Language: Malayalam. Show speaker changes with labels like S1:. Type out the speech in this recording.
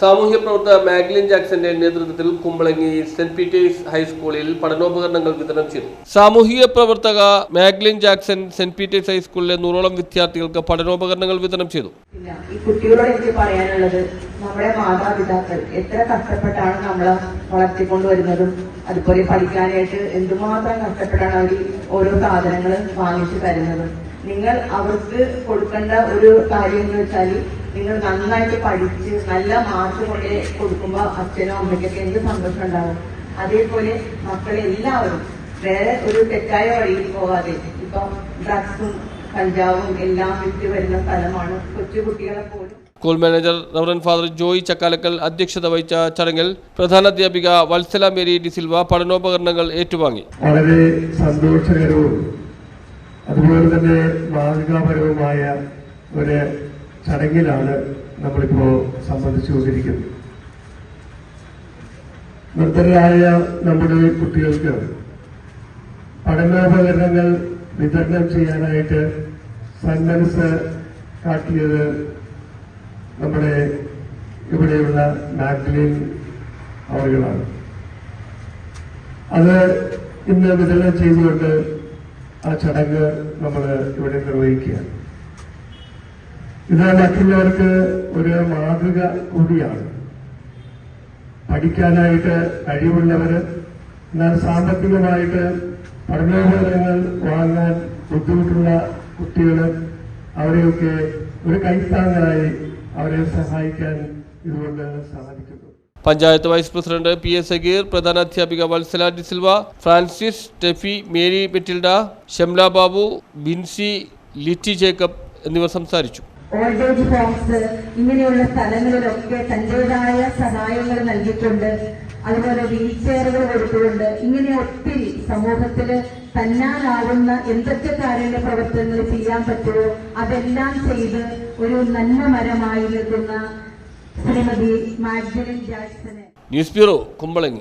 S1: സാമൂഹ്യ പ്രവർത്തക മാഗ്ലിൻ ജാക്സന്റെ നേതൃത്വത്തിൽ കുമ്പളങ്ങി സെന്റ് പീറ്റേഴ്സ് ഹൈസ്കൂളിൽ പഠനോപകരണങ്ങൾ വിതരണം ചെയ്തു. സാമൂഹിക പ്രവർത്തക മാഗ്ലിൻ ജാക്സൺ സെന്റ് പീറ്റേഴ്സ് ഹൈസ്കൂളിലെ നൂറോളം വിദ്യാർത്ഥികൾക്ക് പഠനോപകരണങ്ങൾ വിതരണം ചെയ്തു.
S2: ഈ കുട്ടികളോട് എനിക്ക് പറയാനുള്ളത് നമ്മുടെ മാതാപിതാക്കൾ എത്ര കഷ്ടപ്പെട്ടാണ് നമ്മളെ വളർത്തിക്കൊണ്ടുവരുന്നതും അതുപോലെ പഠിക്കാനായിട്ട് എന്തുമാത്രം കഷ്ടപ്പെട്ടാണ് അവർ ഓരോ സാധനങ്ങൾ വാങ്ങിച്ചു തരുന്നതും. നിങ്ങൾ അവർക്ക് കൊടുക്കേണ്ട ഒരു കാര്യം എന്ന് വെച്ചാൽ നിങ്ങൾ നന്നായിട്ട് പഠിച്ച് നല്ല മാർക്ക് കൊണ്ട് കൊടുക്കുമ്പോൾ അച്ഛനോ അമ്മയ്ക്കൊക്കെ എന്ത് സന്തോഷം ഉണ്ടാവും? അതേപോലെ മക്കളെ എല്ലാവരും വേറെ ഒരു തെറ്റായ വഴിയിൽ പോകാതെ ഇപ്പം ഡ്രഗ്സും കഞ്ചാവും എല്ലാം വിറ്റ് വരുന്ന സ്ഥലമാണ് കൊച്ചുകുട്ടികളെ പോലും.
S1: School manager reverend father Joy Chakkalakkal അധ്യക്ഷത വഹിച്ച ചടങ്ങിൽ പ്രധാനാധ്യാപിക വത്സല മേരി ഡിസിൽവ പഠനോപകരണങ്ങൾ ഏറ്റുവാങ്ങി.
S3: വളരെ സന്തോഷകരവും അതുപോലെ തന്നെ മാതൃകാപരവുമായ ഒരു ചടങ്ങിലാണ് നമ്മളിപ്പോ സംബന്ധിച്ചുകൊണ്ടിരിക്കുന്നത്. നിർദ്ധരായ നമ്മുടെ കുട്ടികൾക്ക് പഠനോപകരണങ്ങൾ വിതരണം ചെയ്യാനായിട്ട് സന്മനസ് കാട്ടിയത് നമ്മുടെ ഇവിടെയുള്ള മാഗ്ലിൻ അവരുകളാണ്. അത് ഇന്ന് വിതരണം ചെയ്തുകൊണ്ട് ആ ചടങ്ങ് നമ്മൾ ഇവിടെ നിർവഹിക്കുകയാണ് ഇത് മറ്റുള്ളവർക്ക് ഒരു മാതൃക കൂടിയാണ്. പഠിക്കാനായിട്ട് കഴിവുള്ളവർ എന്നാൽ സാമ്പത്തികമായിട്ട് പഠനോപകരണങ്ങൾ വാങ്ങാൻ ബുദ്ധിമുട്ടുള്ള കുട്ടികൾ അവരെയൊക്കെ ഒരു കൈത്താങ്ങായി അവരെ സഹായിക്കാൻ ഇതുകൊണ്ട് സാധിക്കുന്നു.
S1: Panchayat vice president P S Sageer പ്രധാന അധ്യാപിക Vatsala D'Silva Francis Teffy Mary Petilda Shamla Babu Binsy Litty Jacob എന്നിവർ സംസാരിച്ചു.
S2: ഹോംസ് ഇങ്ങനെയുള്ള സ്ഥലങ്ങളിലൊക്കെ തന്റേതായ സഹായങ്ങൾ നൽകിയിട്ടുണ്ട്. അതുപോലെ വീൽ ചെയറുകൾ കൊടുത്തുകൊണ്ട് ഇങ്ങനെ ഒത്തിരി സമൂഹത്തിൽ തന്നാലാവുന്ന എന്തൊക്കെ കാരുണ്യ പ്രവർത്തനങ്ങൾ ചെയ്യാൻ പറ്റുമോ അതെല്ലാം ചെയ്ത് ഒരു നന്മ മരമായി നിൽക്കുന്ന ശ്രീമതി മാഗ്ദലിൻ ജാക്സനെ
S1: ന്യൂസ് ബ്യൂറോ കുമ്പളങ്ങി.